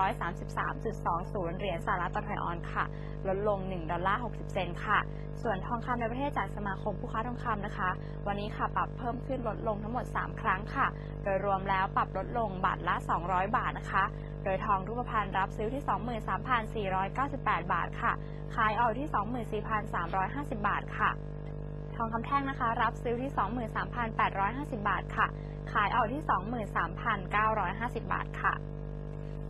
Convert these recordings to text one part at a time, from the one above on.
133.20 เหรียญสหรัฐต่อถอยออนค่ะ ลดลง 1 ดอลลาร์ 60 เซนต์ค่ะ ส่วนทองคำในประเทศจากสมาคมผู้ค้าทองคำนะคะ วันนี้ค่ะปรับเพิ่มขึ้นลดลงทั้งหมด 3 ครั้งค่ะ โดยรวมแล้วปรับลดลงบาทละ 200 บาทนะคะ โดยทองรูปพรรณรับซื้อที่ 23,498 บาทค่ะ ขายออกที่ 24,350 บาทค่ะ ทองคำแท่งนะคะ รับซื้อที่ 23,850 บาทค่ะ ขายออกที่ 23,950 บาทค่ะ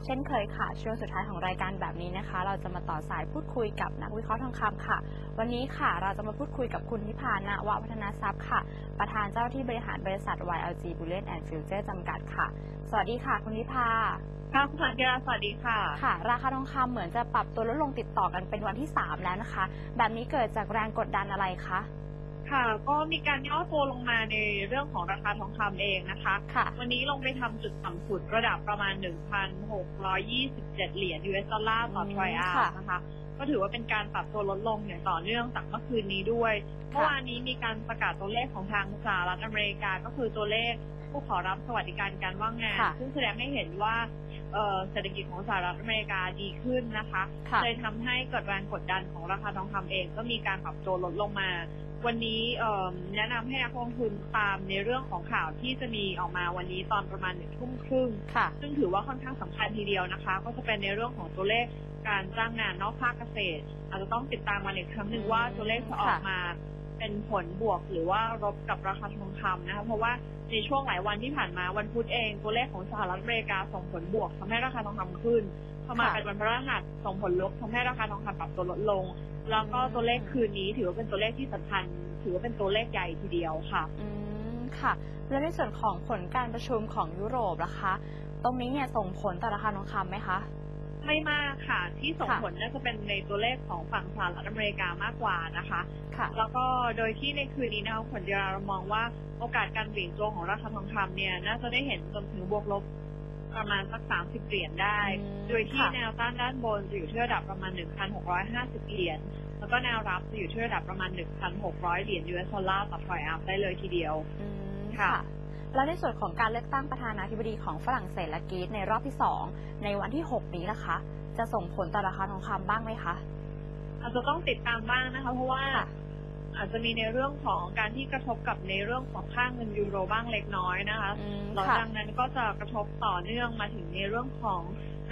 เช่นเคยค่ะช่วงสุดท้ายของรายการแบบนี้นะคะ เราจะมาต่อสายพูดคุยกับนักวิเคราะห์ทองคำค่ะ วันนี้ค่ะเราจะมาพูดคุยกับคุณนิพาณวพัฒนาทรัพย์ค่ะ ประธานเจ้าที่บริหารบริษัท YLG Bullion and Future จำกัดค่ะ สวัสดีค่ะ คุณนิพาค่ะคุณสันติราสวัสดีค่ะค่ะ ราคาทองคำเหมือนจะปรับตัวลดลงติดต่อกันเป็นวันที่ 3 แล้วนะคะ แบบนี้เกิดจากแรงกดดันอะไรคะ ค่ะ ก็มีการย่อตัวลงมาในเรื่องของราคาทองคำเองนะคะค่ะ วันนี้ลงไปทำจุดต่ำสุดระดับประมาณ 1,627 เหรียญ US ดอลลาร์ต่ออืมทรอยอาค่ะร์นะคะ ก็ถือว่าเป็นการปรับตัวลดลงอย่างต่อเนื่องจากเมื่อคืนนี้ด้วยเมื่อวานนี้มีการประกาศตัวเลขของทางสหรัฐอเมริกาก็คือตัวเลขผู้ขอรับสวัสดิการการว่างงานค่ะซึ่งแสดงให้เห็นว่าเอ่อเศรษฐกิจของสหรัฐอเมริกาดีขึ้นนะคะค่ะเลยทำให้เกิดแรงกดดันของราคาทองคำเองก็มีการปรับตัวลดลงมา วันนี้เอิ่มแนะนำให้นักลงทุนตามในเรื่องของข่าวที่จะมีออกมาวันนี้ตอนประมาณหนึ่งทุ่มครึ่งค่ะซึ่งถือว่าค่อนข้างสำคัญทีเดียวนะคะ ก็จะเป็นในเรื่องของตัวเลขการจ้างงานนอกภาคเกษตรอาจจะต้องติดตามมาอีกครั้งหนึ่งอืมว่าตัวเลขจะออกค่ะมาเป็นผลบวกหรือว่าลบกับราคาทองคำนะคะเพราะว่าในช่วงหลายวันที่ผ่านมาวันพุธเอง ตัวเลขของสหรัฐอเมริกาส่งผลบวกทำให้ราคาทองคำขึ้นพอมาค่ะเป็นวันพฤหัสส่งผลลบทำให้ราคาทองคำปรับตัวลดลง แล้วก็ตัวเลขคืนนี้ถือว่าเป็นตัวเลขที่สำคัญถือว่าเป็นตัวเลขใหญ่ทีเดียวค่ะอืมค่ะ แล้วในส่วนของผลการประชุมของยุโรปล่ะคะ ตรงนี้เนี่ยส่งผลต่อราคาทองคำไหมคะ ไม่มากค่ะ ที่ส่งค่ะผลน่าจะเป็นในตัวเลขของฝั่งสหรัฐอเมริกามากกว่านะคะค่ะแล้วก็โดยที่ในคืนนี้นะคะผลเดียวเรามองว่าโอกาสการเปลี่ยนตัวของราคาทองคำเนี่ย น่าจะได้เห็นจนถึงบวกลบประมาณสักสามสิบเหรียญได้อืมโดยที่ค่ะแนวต้านด้านบนจะอยู่ที่ระดับประมาณ 1,650 เหรียญ แล้วก็แนวรับจะอยู่ที่ระดับประมาณ 1,600 เหรียญ US ดอลลาร์ต่อทรอยอัพได้เลยทีเดียวอืมค่ะค่ะ แล้วในส่วนของการเลือกตั้งประธานาธิบดีของฝรั่งเศสและกรีซในรอบที่ 2 ในวันที่ 6 นี้นะคะ จะส่งผลต่อราคาทองคำบ้างไหมคะอาจจะต้องติดตามบ้างนะคะ เพราะว่าค่ะอาจจะมีในเรื่องของการที่กระทบกับในเรื่องของค่าเงินยูโรบ้างเล็กน้อยนะคะอืมหลังค่ะจากนั้นก็จะกระทบต่อเนื่องมาถึงในเรื่องของ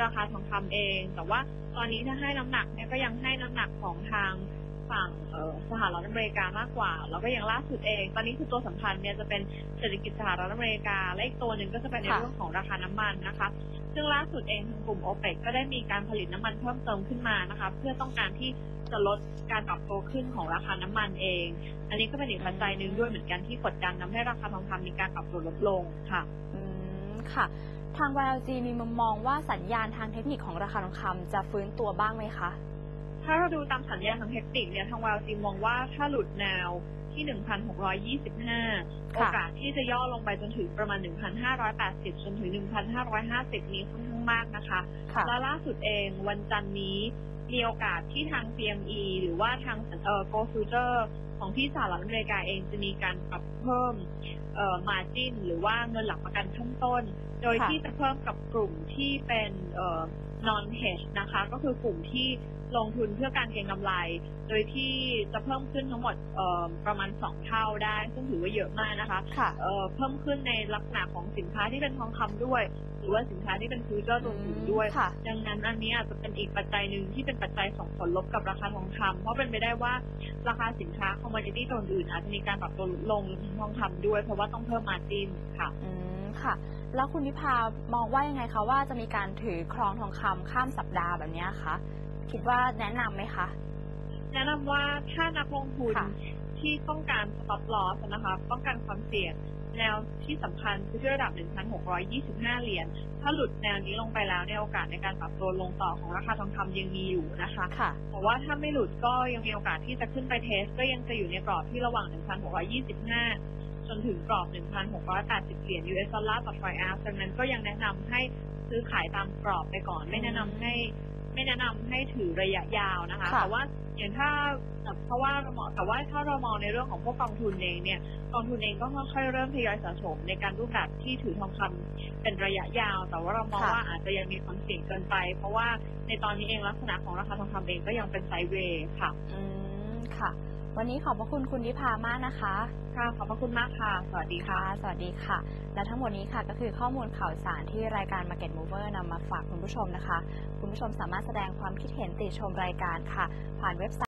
ราคาทองคำเอง แต่ว่าตอนนี้ถ้าให้น้ำหนักเนี่ยก็ยังให้น้ำหนักของทางฝั่งเอ่อ สหรัฐอเมริกามากกว่า แล้วก็อย่างล่าสุดเอง ตอนนี้คือตัวสำคัญเนี่ยจะเป็นเศรษฐกิจสหรัฐอเมริกา และอีกตัวหนึ่งก็จะเป็นในค่ะเรื่องของราคาน้ำมันนะคะ ซึ่งล่าสุดเองทางกลุ่มโอเปกก็ได้มีการผลิตน้ำมันเพิ่มเติมขึ้นมานะคะ เพื่อต้องการที่จะลดการปรับตัวขึ้นของราคาน้ำมันเอง อันนี้ก็เป็นอีกปัจจัยหนึ่งด้วยเหมือนกันที่กดดันทำให้ราคาทองคำมีการปรับตัวลดลงค่ะ อืมค่ะ ทาง YLG มีมุมมองว่าสัญญาณทางเทคนิคของราคาทองคำจะฟื้นตัวบ้างไหมคะ ถ้าเราดูตามสัญญาณทางเทคนิคเนี่ยทางวาลจีมองว่าถ้าหลุดแนวที่ 1,625 โอกาสที่จะย่อลงไปจนถึงประมาณ 1,580 จนถึง 1,550 นี้ค่อนข้างมากนะคะค่ะและล่าสุดเองวันจันทร์นี้มีโอกาสที่ทาง CME หรือว่าทางเอ่อ Go Future ของที่สหรัฐอเมริกาเองจะมีการปรับเพิ่มเอ่อ margin หรือว่าเงินหลักประกันขั้นต้น โดยค่ะที่จะเพิ่มกับกลุ่มที่เป็นเอ่อ non hedge นะคะ ก็คือกลุ่มที่ลงทุนเพื่อการเก็งกำไร โดยที่จะเพิ่มขึ้นทั้งหมดเอ่อประมาณ 2 เท่าได้ ซึ่งถือว่าเยอะมากนะคะค่ะเอ่อเพิ่มขึ้นในลักษณะของสินค้าที่เป็นทองคำด้วย หรือว่าสินค้าที่เป็นฟิวเจอร์ตัวอื่นด้วยค่ะดังนั้นอันนี้อาจจะเป็นอีกปัจจัยหนึ่งที่เป็นปัจจัยส่งผลลบกับราคาทองคำเพราะเป็นไปได้ว่าราคาสินค้าคอมม o ดิตี้ตัวอื่นอาจจะมีการปรับตัวลดลงรวมถึงทองคำด้วย เพราะว่าต้องเพิ่มมาจินค่ะอืม ค่ะ แล้วคุณนิพามองว่ายังไงคะว่าจะมีการถือครองทองคำข้ามสัปดาห์แบบเนี้ยคะคิดว่าแนะนำไหมคะ แนะนำว่าถ้านักลงทุนค่ะ ที่ต้องการ stop loss นะคะต้องการความเสี่ยงแนวที่สำคัญคือที่ระดับ 1,625 เหรียญถ้าหลุดแนวนี้ลงไปแล้วเนี่ยโอกาสในการปรับตัวลงต่อของราคาทองคำยังมีอยู่นะคะ ค่ะ แต่ว่าถ้าไม่หลุดก็ยังมีโอกาสที่จะขึ้นไปเทส ก็ยังจะอยู่ในกรอบที่ระหว่าง 1,625 จนถึงกรอบ 1,680 เหรียญ US ดอลลาร์ต่อทรอยอาร์ดังนั้นก็ยังแนะนำให้ซื้อขายตามกรอบไปก่อน ไม่แนะนำให้ไม่แนะนำให้ถือระยะยาวนะคะค่ะแต่ว่าอย่างถ้าเพราะว่าเรามองแต่ว่าถ้าเรามองในเรื่องของพวกกองทุนเองเนี่ยกองทุนเองก็ค่อยๆเริ่มทยอยสะสมในการรูปแบบที่ถือทองคำเป็นระยะยาว แต่ว่าเรามองค่ะว่าอาจจะยังมีความเสี่ยงเกินไป เพราะว่าในตอนนี้เองลักษณะของราคาทองคำเองก็ยังเป็นไซด์เวย์ค่ะ อืมค่ะ วันนี้ขอบพระคุณคุณทิพามากนะคะ ค่ะขอบพระคุณมากค่ะ สวัสดีค่ะค่ะ สวัสดีค่ะ และทั้งหมดนี้ค่ะก็คือข้อมูลข่าวสารที่รายการ Market Mover นำมาฝากคุณผู้ชมนะคะ คุณผู้ชมสามารถแสดงความคิดเห็นติชมรายการค่ะ ผ่านเว็บไซต์